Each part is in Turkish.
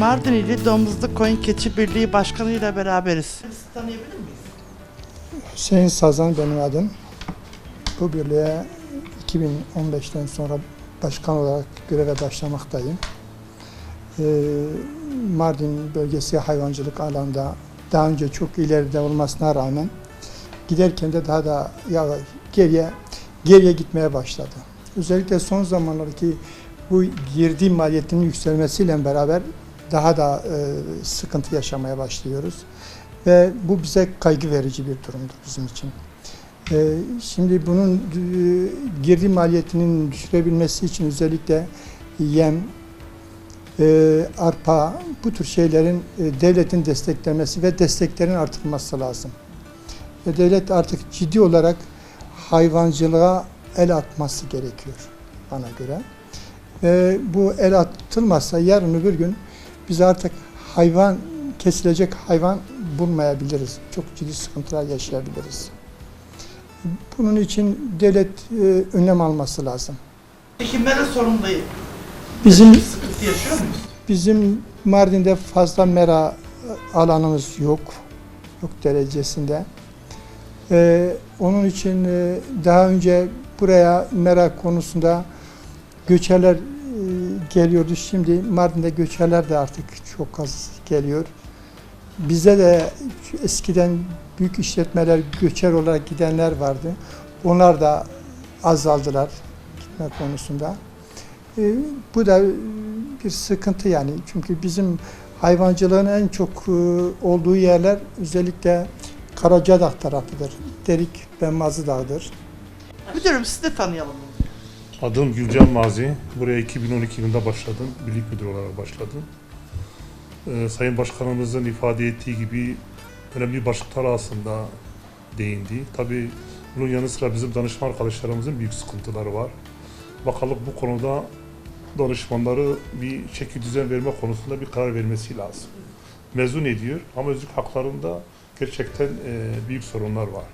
Mardin ili Domuzlu Koyun Keçi Birliği Başkanı ile beraberiz. Sizi tanıyabilir miyiz? Hüseyin Sazan benim adım. Bu birliğe 2015'ten sonra başkan olarak göreve başlamaktayım. Ee, Mardin bölgesi hayvancılık alanında daha önce çok ileride olmasına rağmen giderken de daha da ya geriye geriye gitmeye başladı. Özellikle son zamanlardaki bu girdi maliyetinin yükselmesiyle beraber daha da e, sıkıntı yaşamaya başlıyoruz ve bu bize kaygı verici bir durumdur bizim için. Ee, Şimdi bunun e, girdi maliyetinin düşürebilmesi için özellikle yem, e, arpa bu tür şeylerin e, devletin desteklemesi ve desteklerin artırılması lazım. Ve devlet artık ciddi olarak hayvancılığa el atması gerekiyor bana göre. Ve bu el atılmazsa yarın öbür gün biz artık hayvan kesilecek hayvan bulmayabiliriz. Çok ciddi sıkıntılar yaşayabiliriz. Bunun için devlet e, önlem alması lazım. Peki mera sorunundayım. Bizim Sıkıntı yaşıyor muyuz? bizim Mardin'de fazla mera alanımız yok. Yok derecesinde. Ee, onun için e, daha önce buraya mera konusunda göçerler e, geliyordu. Şimdi Mardin'de göçerler de artık çok az geliyor. Bize de eskiden büyük işletmeler göçer olarak gidenler vardı. Onlar da azaldılar gitme konusunda. E, bu da bir sıkıntı yani. Çünkü bizim hayvancılığın en çok e, olduğu yerler özellikle Karacadağ tarafıdır. Derik ve Mazıdağ'dır. Müdürüm sizi de tanıyalım. Adım Gülcan Mazi. Buraya 2012 yılında başladım. Birlik müdür olarak başladım. Ee, Sayın Başkanımızın ifade ettiği gibi önemli başlıklar aslında değindi. Tabii bunun yanı sıra bizim danışman arkadaşlarımızın büyük sıkıntıları var. Bakalım bu konuda danışmanları bir şekil düzen verme konusunda bir karar vermesi lazım. Mezun ediyor ama özlük haklarında gerçekten e, büyük sorunlar var.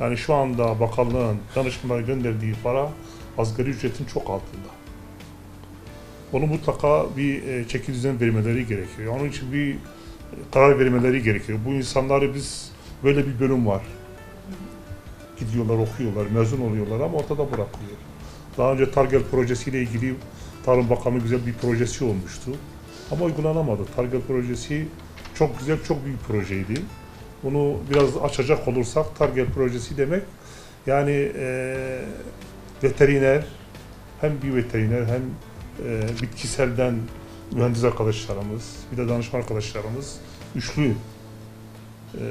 Yani şu anda bakanlığın danışmanlara gönderdiği para asgari ücretin çok altında. Onu mutlaka bir e, çeki düzen vermeleri gerekiyor. Onun için bir e, karar vermeleri gerekiyor. Bu insanları biz böyle bir bölüm var. Gidiyorlar, okuyorlar, mezun oluyorlar ama ortada bırakılıyor. Daha önce Targel projesiyle ilgili Tarım Bakanı güzel bir projesi olmuştu. Ama uygulanamadı. Targel projesi çok güzel, çok büyük projeydi. Bunu biraz açacak olursak Targel projesi demek yani e, veteriner hem bir veteriner hem e, bitkiselden mühendis arkadaşlarımız bir de danışman arkadaşlarımız üçlü e,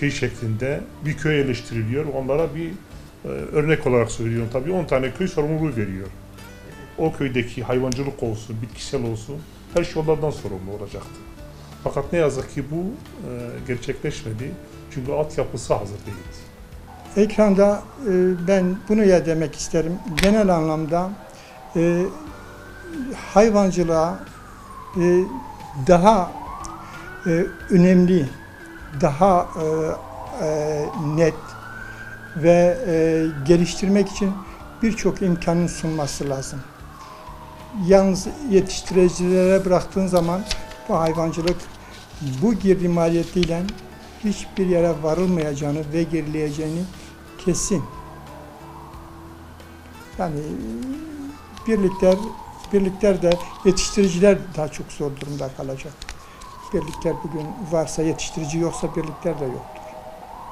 şey şeklinde bir köye eleştiriliyor. Onlara bir e, örnek olarak söylüyorum tabii 10 tane köy sorumluluğu veriyor. O köydeki hayvancılık olsun, bitkisel olsun her şey onlardan sorumlu olacaktı. Fakat ne yazık ki bu e, gerçekleşmedi. Çünkü altyapısı hazır değildi. Ekranda e, ben bunu ya demek isterim. Genel anlamda e, hayvancılığa e, daha e, önemli, daha e, e, net ve e, geliştirmek için birçok imkanın sunması lazım. Yalnız yetiştiricilere bıraktığın zaman bu hayvancılık bu girdi maliyetiyle hiçbir yere varılmayacağını ve gerileyeceğini kesin. Yani birlikler birlikler de yetiştiriciler daha çok zor durumda kalacak. Birlikler bugün varsa yetiştirici yoksa birlikler de yok.